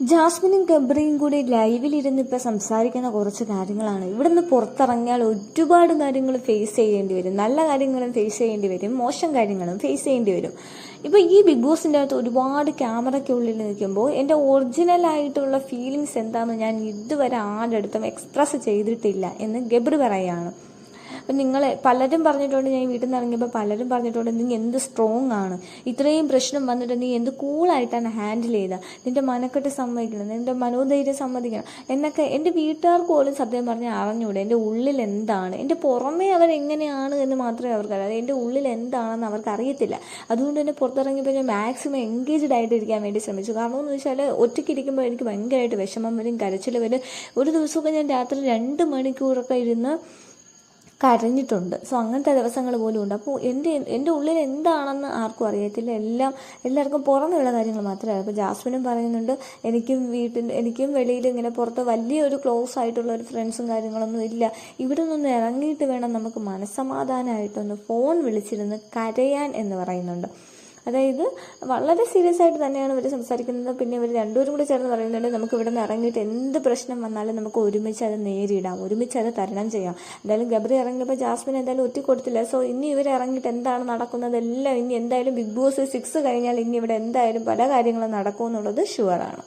ജാസ്മിനും ഗബ്രിയും കൂടി ലൈവിലിരുന്ന് ഇപ്പം സംസാരിക്കുന്ന കുറച്ച് കാര്യങ്ങളാണ്. ഇവിടെ നിന്ന് പുറത്തിറങ്ങിയാൽ ഒരുപാട് കാര്യങ്ങൾ ഫേസ് ചെയ്യേണ്ടി വരും. നല്ല കാര്യങ്ങളും ഫേസ് ചെയ്യേണ്ടി വരും. മോശം കാര്യങ്ങളും ഫേസ് ചെയ്യേണ്ടി വരും. ഇപ്പോൾ ഈ ബിഗ് ബോസിന്റെ അകത്ത് ഒരുപാട് ക്യാമറയ്ക്കുള്ളിൽ നിൽക്കുമ്പോൾ എന്റെ ഒറിജിനൽ ആയിട്ടുള്ള ഫീലിങ്സ് എന്താണെന്ന് ഞാൻ ഇതുവരെ ആരുടെ അടുത്തും എക്സ്പ്രസ് ചെയ്തിട്ടില്ല എന്ന് ഗബ്രി പറയുകയാണ്. അപ്പം നിങ്ങൾ പലരും പറഞ്ഞിട്ടുണ്ട് ഞാൻ വീട്ടിൽ നിന്ന് ഇറങ്ങിയപ്പോൾ പലരും പറഞ്ഞിട്ടുണ്ട് നീ എന്ത് സ്ട്രോങ് ആണ്. ഇത്രയും പ്രശ്നം വന്നിട്ട് നീ എന്ത് കൂളായിട്ടാണ് ഹാൻഡിൽ ചെയ്തത്. നിന്റെ മനക്കെട്ട് സമ്മതിക്കണം നിന്റെ മനോധൈര്യം സമ്മതിക്കണം. എന്നൊക്കെ എന്റെ വീട്ടുകാർക്ക് പോലും സത്യം പറഞ്ഞാൽ അറിഞ്ഞൂടെ എന്റെ ഉള്ളിൽ എന്താണ്? എന്റെ പുറമേ അവരെങ്ങനെയാണ് എന്ന് മാത്രമേ അവർക്കറിയാം. എന്റെ ഉള്ളിൽ എന്താണെന്ന് അവർക്ക് അറിയത്തില്ല അതുകൊണ്ട് തന്നെ പുറത്തിറങ്ങിയപ്പോൾ ഞാൻ മാക്സിമം എൻഗേജ്ഡ് ആയിട്ട് ഇരിക്കാൻ വേണ്ടി ശ്രമിച്ചു. കാരണം എന്ന് വെച്ചാൽ ഒറ്റയ്ക്ക് ഇരിക്കുമ്പോൾ എനിക്ക് ഭയങ്കരമായിട്ട് വിഷമം വരും കരച്ചിൽ വരും. ഒരു ദിവസമൊക്കെ ഞാൻ രാത്രി രണ്ട് മണിക്കൂറൊക്കെ ഇരുന്ന് കരഞ്ഞിട്ടുണ്ട്. സോ അങ്ങനത്തെ ദിവസങ്ങൾ പോലും ഉണ്ട്. അപ്പോൾ എന്റെ എന്റെ ഉള്ളിൽ എന്താണെന്ന് ആർക്കും അറിയത്തില്ല. എല്ലാം എല്ലാവർക്കും പുറമെയുള്ള കാര്യങ്ങൾ മാത്രമേ അപ്പോൾ ജാസ്മിനും പറയുന്നുണ്ട് എനിക്കും വീട്ടിൽ എനിക്കും വെളിയിൽ ഇങ്ങനെ പുറത്ത് വലിയൊരു ക്ലോസ് ആയിട്ടുള്ള ഒരു ഫ്രണ്ട്സും കാര്യങ്ങളൊന്നും ഇല്ല. ഇവിടെ നിന്ന് ഇറങ്ങിയിട്ട് വേണം നമുക്ക് മനസ്സമാധാനമായിട്ടൊന്ന് ഫോൺ വിളിച്ചിരുന്ന് കരയാൻ എന്ന് പറയുന്നുണ്ട്. അതായത് വളരെ സീരിയസ് ആയിട്ട് തന്നെയാണ് ഇവർ സംസാരിക്കുന്നത്. പിന്നെ ഇവർ രണ്ടുപേരും കൂടി ചേർന്ന് പറയുന്നുണ്ട് നമുക്ക് ഇവിടെ നിന്ന് ഇറങ്ങിയിട്ട് എന്ത് പ്രശ്നം വന്നാലും നമുക്ക് ഒരുമിച്ച് അത് നേരിടാം. ഒരുമിച്ച് അത് തരണം ചെയ്യാം. എന്തായാലും ഗബ്രി ഇറങ്ങിയപ്പോൾ ജാസ്മിൻ എന്തായാലും ഒറ്റ കൊടുത്തില്ല. സോ ഇനി ഇവർ ഇറങ്ങിയിട്ട് എന്താണ് നടക്കുന്നത്? എല്ലാം ഇനി എന്തായാലും ബിഗ് ബോസ് സിക്സ് കഴിഞ്ഞാൽ ഇനി ഇവിടെ എന്തായാലും പല കാര്യങ്ങളും നടക്കുമെന്നുള്ളത് ഷുവറാണ്